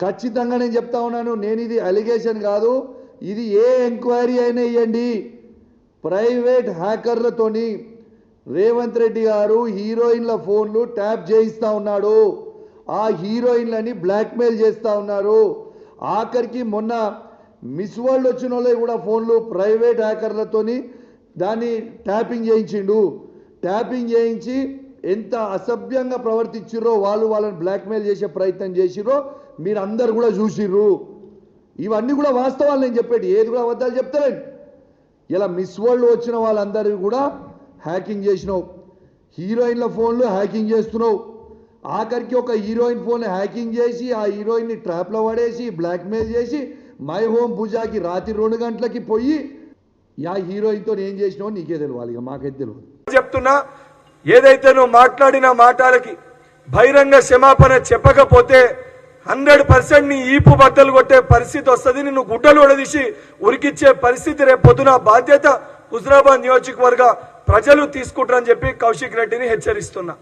ఖచ్చితంగా నేను చెప్తా ఉన్నాను నేను ఇది అలిగేషన్ కాదు ఇది ఏ ఎంక్వైరీ అయినా ఇవ్వండి ప్రైవేట్ హ్యాకర్లతోని రేవంత్ రెడ్డి గారు హీరోయిన్ల ఫోన్లు ట్యాప్ చేయిస్తా ఉన్నాడు. ఆ హీరోయిన్లని బ్లాక్మెయిల్ చేస్తూ ఉన్నారు. ఆఖరికి మొన్న మిస్ వరల్డ్ వచ్చిన వాళ్ళే కూడా ఫోన్లు ప్రైవేట్ హ్యాకర్లతోని దాన్ని ట్యాపింగ్ చేయించిండు. ట్యాపింగ్ చేయించి ఎంత అసభ్యంగా ప్రవర్తించిర్రో వాళ్ళు వాళ్ళని బ్లాక్మెయిల్ చేసే ప్రయత్నం చేసిర్రో మీరు అందరు కూడా చూసిర్రు. ఇవన్నీ కూడా వాస్తవాలు నేను చెప్పేది ఏది కూడా అబద్ధాలు చెప్తారండి ఇలా మిస్ వరల్డ్ వచ్చిన వాళ్ళందరివి కూడా హ్యాకింగ్ చేసినావు. హీరోయిన్ల ఫోన్లు హ్యాకింగ్ చేస్తున్నావు. ఆఖరికి ఒక హీరోయిన్ ఫోన్ హ్యాకింగ్ చేసి ఆ హీరోయిన్ని ట్రాప్లో పడేసి బ్లాక్మెయిల్ చేసి మై హోమ్ పూజాకి రాత్రి రెండు గంటలకి పోయి యా హీరోయిన్తో ఏం చేసినావు నీకే తెలియాలి ఇక మాకైతే తెలియదు చెప్తున్నా ఏదైతే నువ్వు మాట్లాడిన మాటలకి బహిరంగ క్షమాపణ చెప్పకపోతే హండ్రెడ్ పర్సెంట్ నీ ఈపు బద్దలు కొట్టే పరిస్థితి వస్తుంది నిన్ను గుడ్డలు ఉడదీసి ఉరికిచ్చే పరిస్థితి రేపు పొద్దున బాధ్యత హుజరాబాద్ నియోజకవర్గ ప్రజలు తీసుకుంటారని చెప్పి కౌశిక్ రెడ్డిని హెచ్చరిస్తున్నా.